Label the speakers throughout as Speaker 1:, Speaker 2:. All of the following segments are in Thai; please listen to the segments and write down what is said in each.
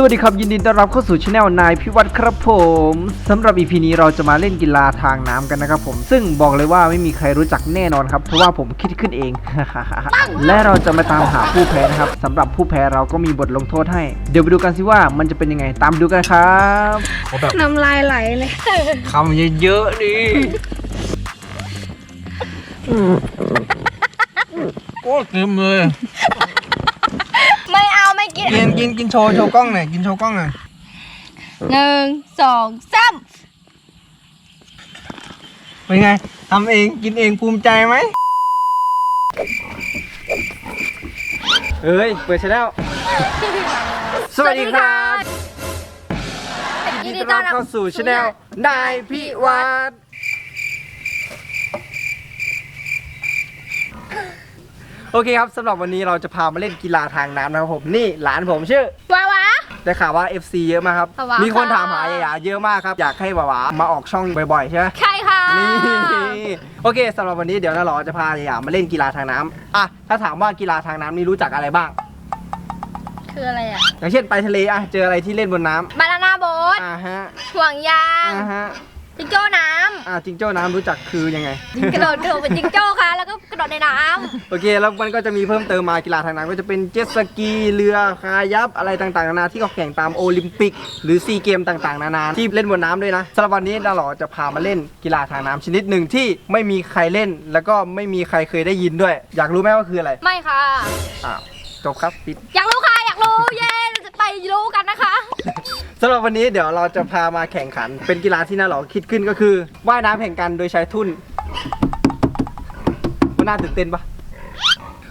Speaker 1: สวัสดีครับยินดีต้อนรับเข้าสู่ช anel นายพิวัตรครับผมสำหรับ EP นี้เราจะมาเล่นกีฬาทางน้ำกันนะครับผมซึ่งบอกเลยว่าไม่มีใครรู้จักแน่นอนครับเพราะว่าผมคิดขึ้นเอง และเราจะมาตามหาผู้แพ้นะครับสำหรับผู้แพ้เราก็มีบทลงโทษให้ เดี๋ยวไปดูกันสิว่ามันจะเป็นยังไงตามดูกันครับ
Speaker 2: เขาแบบ
Speaker 3: น้ำลายไหลเลย
Speaker 2: คำเยอะๆดิโคตรเต็มเลย
Speaker 3: ไม่เอาไม่ กิน
Speaker 2: กินกินกินโชว์โชว์กล้องหน่อยกินโชว์กล้องหน่อย
Speaker 3: หนึ่งสองสาม
Speaker 2: เป็นไงทำเองกินเองภูมิใจไหม
Speaker 1: เอ้ย เปิดช anel สวัสดีครับ
Speaker 3: ยิน
Speaker 1: ยิ
Speaker 3: ดี
Speaker 1: นดี
Speaker 3: ต้
Speaker 1: ต้
Speaker 3: อ
Speaker 1: อนน
Speaker 3: รั
Speaker 1: รั
Speaker 3: บบ
Speaker 1: เข้าสู่ช anel นายพิวัต โอเคครับสำหรับวันนี้เราจะพามาเล่นกีฬาทางน้ำนะครับผมนี่หลานผมชื่อ
Speaker 3: ว้าวะ
Speaker 1: ได้ข่าวว่า FC เยอะมากครับ
Speaker 3: ว้าว
Speaker 1: มีคนถามหาหยาๆเยอะมากครับ อยากให้หวาๆมาออกช่องบ่อยๆใช่ไหม
Speaker 3: ใช่ค่ะ
Speaker 1: นี่โอเคสำหรับวันนี้เดี๋ยวนาหลอจะพาหยาๆมาเล่นกีฬาทางน้ำอะถ้าถามว่ากีฬาทางน้ำนี่รู้จักอะไรบ้าง
Speaker 3: คืออะไรอะ
Speaker 1: อย่างเช่นไปทะเลอะเจออะไรที่เล่นบนน้ำ
Speaker 3: บานาน่าโบ๊ท
Speaker 1: อ่าฮะ
Speaker 3: ห่วงยาง
Speaker 1: อ่าฮะ
Speaker 3: จิงโจ้น้
Speaker 1: อ่าจิงโจ้น้ำรู้จักคือยังไงำ
Speaker 3: กระโดดกระโดดเป็นจิงโจ้ค่ะ แล้วก็กระโดดในน้
Speaker 1: โอเค แล้วมันก็จะมีเพิ่มเติมมากีฬาทางน้ำก็จะเป็นเจ็ตสกีเรือคายับอะไรต่างๆนานาที่เขาแข่งตามโอลิมปิก หรือซีเกมต่างๆ นานาที่เล่นบนน้ำด้วยนะสำหรับวันนี้นาหลอจะพามาเล่นกีฬาทางน้ำชนิดหนึ่งที่ไม่มีใครเล่น แล้วก็ไม่มีใครเคยได้ยินด้วย อยากรู้ไหมว่าคืออะไรำ
Speaker 3: ไม่ค่ะ
Speaker 1: อ้าวจบครับปิด
Speaker 3: อยากรู้ค่ะ อยากรู้ เย้เราจะไปรู้กันนะคะ
Speaker 1: สำหรับวันนี้เดี๋ยวเราจะพามาแข่งขัน เป็นกีฬาที่น่าหลอคิดขึ้นก็คือว่ายน้ำแข่งกันโดยใช้ทุ่นมันน่าตื่นเต้นปะ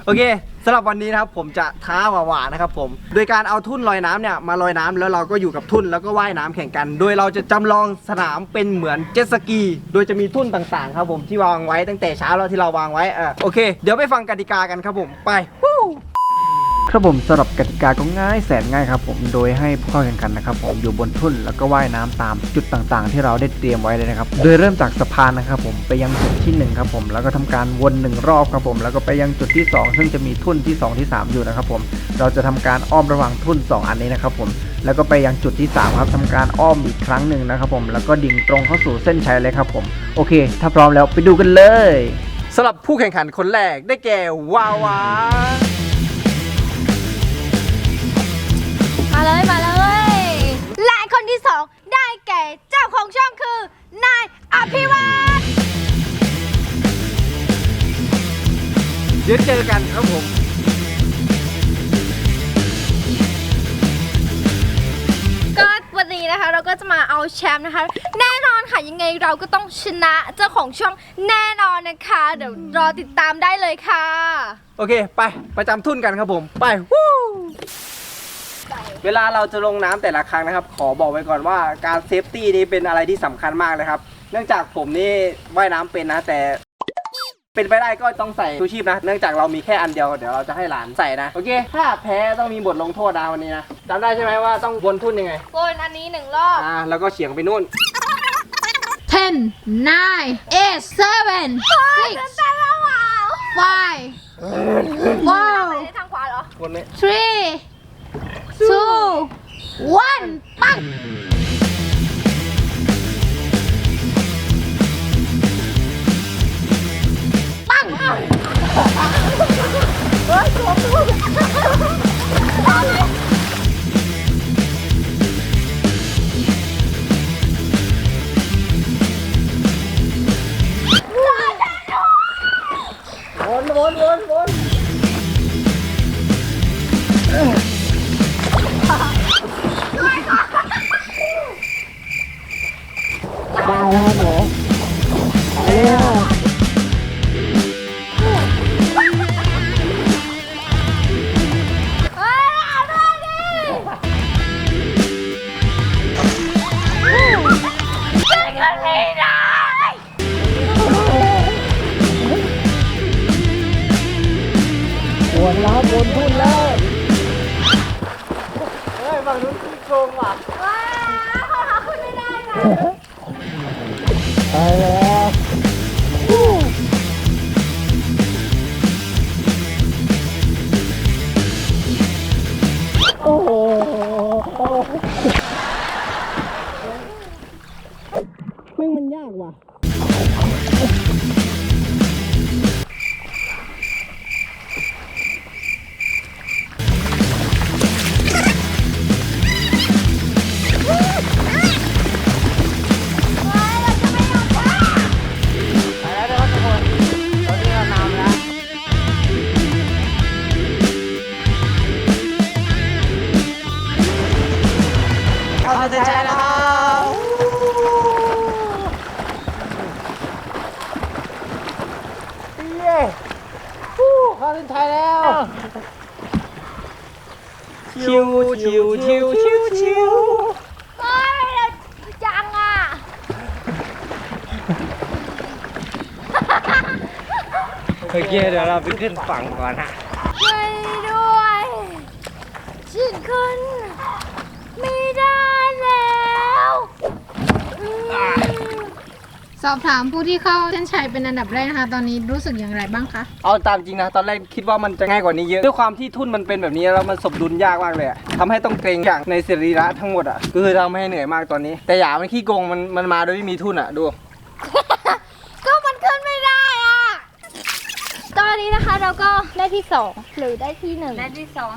Speaker 1: โอเคสำหรับวันนี้นะครับผมจะท้าหวาๆนะครับผม โดยการเอาทุ่นลอยน้ำเนี่ยมาลอยน้ำแล้วเราก็อยู่กับทุ่นแล้วก็ว่ายน้ำแข่งกัน โดยเราจะจำลองสนามเป็นเหมือนเจ็ตสกี โดยจะมีทุ่นต่างๆ ครับผมที่วางไว้ตั้งแต่เช้าแล้วที่เราวางไว้เออโอเค เดี๋ยวไปฟังกติกากันครับผมไป ครับผมสำหรับกติกาก็ง่ายแสนง่ายครับผมโดยให้ผู้เข้าแข่งขันนะครับผมอยู่บนทุ่นแล้วก็ว่ายน้ำตามจุดต่างๆ ที่เราได้เตรียมไว้เลยนะครับ โดยเริ่มจากสะพานนะครับผมไปยังจุดที่หนึ่งครับผมแล้วก็ทำการวนหนึ่งรอบครับผมแล้วก็ไปยังจุดที่สองซึ่งจะมีทุ่นที่สองที่สามอยู่นะครับผมเราจะทำการอ้อมระหว่างทุ่นสองอันนี้นะครับผมแล้วก็ไปยังจุดที่สามครับทำการอ้อมอีกครั้งหนึ่งนะครับผมแล้วก็ดิ่งตรงเข้าสู่เส้นชัยเลยครับผมโอเค ถ้าพร้อมแล้วไปดูกันเลยสำหรับผู้แข่งขันคนแรกได้แก่วาวา
Speaker 3: เดี๋ยว
Speaker 1: เจอกันครับผม
Speaker 3: ก็วันนี้นะคะเราก็จะมาเอาแชมป์นะคะ แน่นอนค่ะยังไงเราก็ต้องชนะเจ้าของช่องแน่นอนนะคะ เดี๋ยวรอติดตามได้เลยค่ะ
Speaker 1: โอเค ไปประจำทุ่นกันครับผมไปวู้เวลาเราจะลงน้ำแต่ละครั้งนะครับ ขอบอกไว้ก่อนว่าการเซฟตี้นี้เป็นอะไรที่สำคัญมากเลยครับ เนื่องจากผมนี่ว่ายน้ำเป็นนะ แต่ เป็นไปได้ก็ต้องใส่ชูชีพนะ เนื่องจากเรามีแค่อันเดียวเดี๋ยวเราจะให้หลานใส่นะ โอเค ถ้าแพ้ต้องมีบทลงโทษนะวันนี้นะจำได้ใช่ไหมว่าต้องวนทุ่นยังไง
Speaker 3: วนอันนี้หนึ่งรอบ
Speaker 1: อ่า แล้วก็เฉียงไปนู่น
Speaker 4: ten, nine, eight, seven,
Speaker 3: เดิน
Speaker 4: six,
Speaker 3: ตามเราเหรอ
Speaker 4: five,
Speaker 3: ไป
Speaker 4: four,
Speaker 3: ในทางขวาเหรอ
Speaker 1: วนไหม
Speaker 4: three, two, one, ปัง
Speaker 1: วน งว่ะ
Speaker 3: ว้าวเขาขึ้นไม่ได้นะ
Speaker 1: ไปแล้ว เข้าเส้นชัยแล้วครับเย้ฮู้เข้าเส้นชัยแล้วชิวชิวชิวชิวชิว
Speaker 3: เฮ้ยจังอะ
Speaker 2: โอเคเดี๋ยวเราไปขึ้นฝั่งก่อนฮะ
Speaker 3: ช่วยด้วยฉันขึ้นไม่ได้แล้วอืม
Speaker 4: ส อบถามผู้ที่เข้าเส้นชัยเป็นอันดับแรกนะคะ ตอนนี้รู้สึกอย่างไรบ้างคะ
Speaker 1: เอาตามจริงนะ ตอนแรกคิดว่ามันจะง่ายกว่านี้เยอะ ด้วยความที่ทุ่นมันเป็นแบบนี้แล้วมันสมดุลยากมากเลยอะทำให้ต้องเกรงอย่างในสรีระทั้งหมดอะก็คือทำให้เหนื่อยมากตอนนี้ แต่อย่ามันขี้โกงมันมันมาโดยไม่มีทุ่นอะดู
Speaker 3: ก็มันขึ้นไม่ได้อะ ต อนนี้นะคะเราก็ได้ที่สองหรือได้ที่หนึ่งได้ที่สอง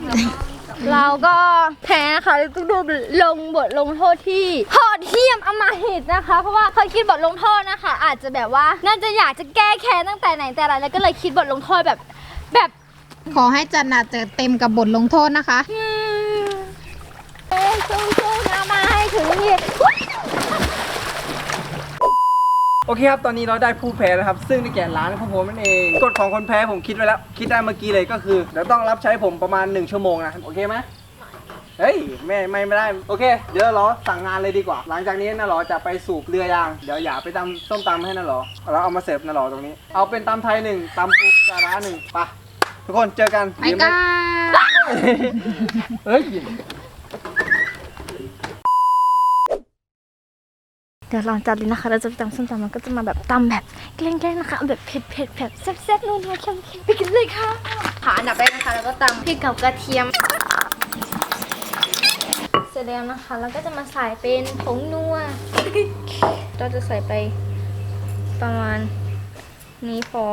Speaker 3: เราก็แพ้นะคะต้องดูลงบทลงโทษที่โหดเหี้ยมอำมหิตนะคะ เพราะว่าเคยคิดบทลงโทษนะคะ อาจจะแบบว่าน่าจะอยากจะแก้แค้นตั้งแต่ไหนแต่ไรแล้วก็เลยคิดบทลงโทษแบบ แบบ
Speaker 4: ขอให้จัดหนักจัดเต็มกับบทลงโทษนะคะ
Speaker 3: อืมเอ้ยสู้ๆนะมาให้ถึงนี่
Speaker 1: โอเคครับตอนนี้เราได้ผู้แพ้แล้วครับ ซึ่งในแก่ร้านของผมนั่นเองกฎของคนแพ้ผมคิดไว้แล้ว คิดได้เมื่อกี้เลยก็คือเดี๋ยวต้องรับใช้ผมประมาณ 1 ชั่วโมงนะโอเคไหมเฮ้ยไม่ไม่ไม่ได้ โอเค เดี๋ยวเราสั่งงานเลยดีกว่า หลังจากนี้นะหรอจะไปสูบเรือยาง เดี๋ยวอย่าไปตำส้มตำให้นะหรอแล้วเอามาเสิร์ฟนะหรอตรงนี้ เอาเป็นตำไทยหนึ่งตำปูปลาร้าหนึ่งไปทุกคนเจอกัน
Speaker 4: ไปกัน
Speaker 1: เฮ้ย
Speaker 3: เดี๋ยวลองจัดเลยนะคะ เราจะไปตำส้มตำมันก็จะมาแบบตำแบบแกล้งๆนะคะเอาแบบเผ็ดๆแบบแซ่บๆนัวๆเค็มๆไปกินเลยค่ะค่ะอันดับแรกนะคะเราก็ตำพริกกับกระเทียม เสร็จแล้วนะคะแล้วก็จะมาใส่เป็นผงนัว เราจะใส่ไปประมาณนี้พอ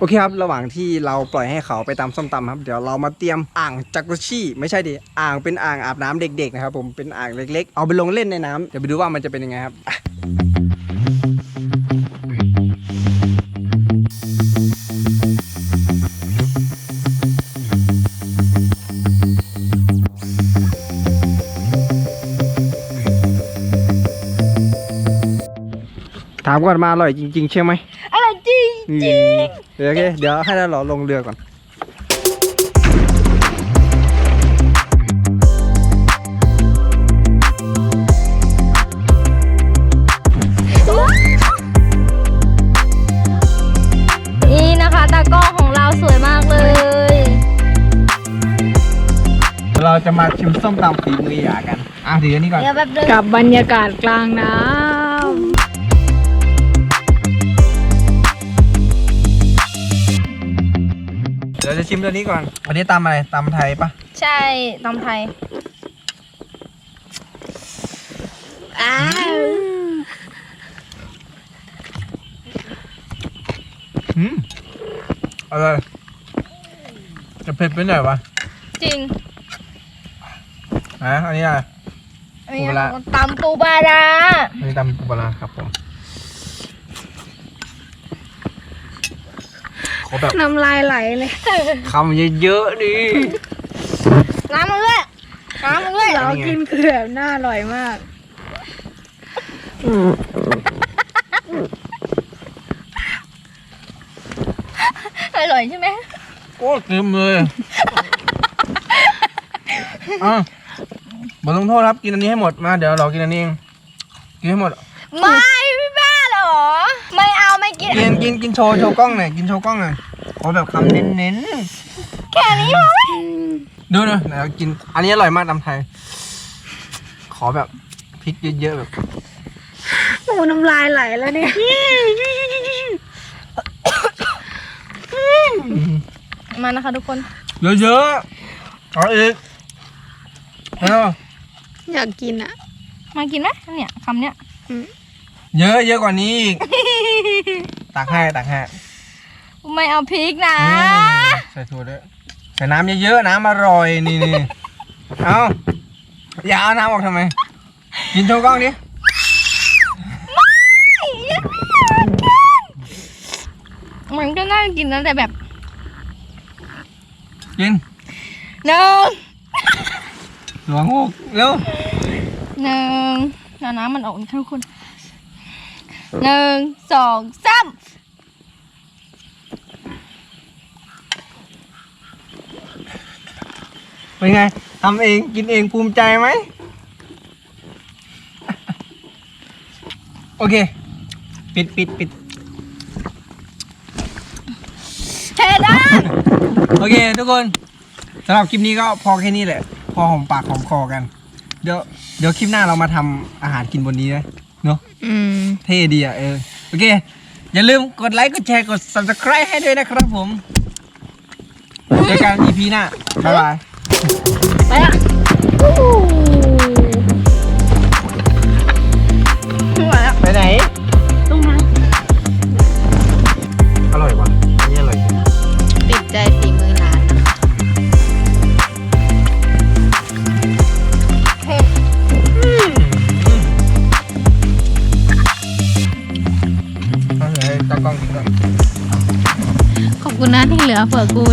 Speaker 1: โอเคครับ ระหว่างที่เราปล่อยให้เขาไปตำส้มตำครับ เดี๋ยวเรามาเตรียมอ่างจักรุชี่ไม่ใช่ดิ อ่างเป็นอ่างอาบน้ำเด็กๆนะครับผม เป็นอ่างเล็ก ๆ เอาไปลงเล่นในน้ำเดี๋ยวไปดูว่ามันจะเป็นยังไงครับถามก่อนมาอร่อยจริง ๆ ใช่ไหม
Speaker 3: อรจริง
Speaker 1: จริงเดี๋ยวโอเคเดี๋ยวให้เราหลอลงเรือก่อน
Speaker 3: นี่นะคะตากล้องของเราสวยมากเลย
Speaker 1: เราจะมาชิมส้มตำฝีมือหยากัน อะถืออันนี้ก่อน
Speaker 3: เดี๋ยวแบบนึง
Speaker 4: กับบรรยากาศกลางน้
Speaker 1: เจะชิมตัวนี้ก่อนอันนี้ตำอะไรตำไทยปะ
Speaker 3: ใช่ตำไทยอ้าว
Speaker 1: อืมอะไรจะเผ็ดไปหน่อยวะ
Speaker 3: จริง
Speaker 1: นะอันนี้อะไร
Speaker 3: อันนี้
Speaker 1: ปูปลาร้า
Speaker 3: ตำปูปลาร้า
Speaker 1: อันนี้ตำปูปลาร้าครับผม ขอแบบำ
Speaker 4: น้ำลายไหลเลย
Speaker 1: คำเยอะๆดิ
Speaker 3: น้ำมันเลยน้ำมันเลย
Speaker 4: เรากินคือแบบน่าอร่อยมาก
Speaker 3: อร่อยใช่ไหม
Speaker 1: โอ้เต็มเลยอะบทลงโทษครับกินอันนี้ให้หมดมาเดี๋ยวเรากินอันนี้เองกินให้หมด
Speaker 3: ไม่พี่บ้าเหรอ ไม่เอาไม่ กิน
Speaker 1: กินกินกินโชว์โชว์กล้องหน่อยกินโชว์กล้องหน่อยขอแบบคำเน้น
Speaker 3: แค่นี้พอไหม
Speaker 1: ๆดูดูเดี๋ยวกิน อันนี้อร่อยมากตำไทย ขอแบบพริกเยอะๆแบบ
Speaker 4: โอ้น้ำลายไหลแล้วเนี่ย
Speaker 3: มานะคะทุกคน
Speaker 1: เยอะๆเอาอีกเอ้า
Speaker 4: อยากกินอะ
Speaker 3: มากินไหมเนี่ยคำเนี้ย
Speaker 1: เยอะเยอะกว่านี้อีก ตักให้ตักให้
Speaker 3: ไม่เอาพริกนะ
Speaker 1: อืมใส่ถั่วด้วยใส่น้ำเยอะๆน้ำอร่อยนี่นี่เอาอย่าเอาน้ำออกทำไม กินโชว์กล้องดิ
Speaker 3: มันก็น่ากินนะแต่แบบ
Speaker 1: กิน
Speaker 3: หนึ่ง
Speaker 1: หลวงหกเร็ว
Speaker 3: หนึ่งเอาน้ำมันออกอีกทุกคน หนึ่งสองสาม
Speaker 1: เป็นไงทำเองกินเองภูมิใจไหม โอเค ปิดปิดปิด
Speaker 3: เทด้า
Speaker 1: โอเค ทุกคนสำหรับคลิปนี้ก็พอแค่นี้แหละ พอหอมปากหอมคอกัน เดี๋ยวเดี๋ยวคลิปหน้าเรามาทำอาหารกินบนนี้นะ เนาะ
Speaker 4: อืม
Speaker 1: เท่ดีอะเออโอเค อย่าลืมกดไลค์กดแชร์กด subscribe ให้ด้วยนะครับผมเจอกัน EP หน้าบ๊ายบาย
Speaker 3: ไปละ เ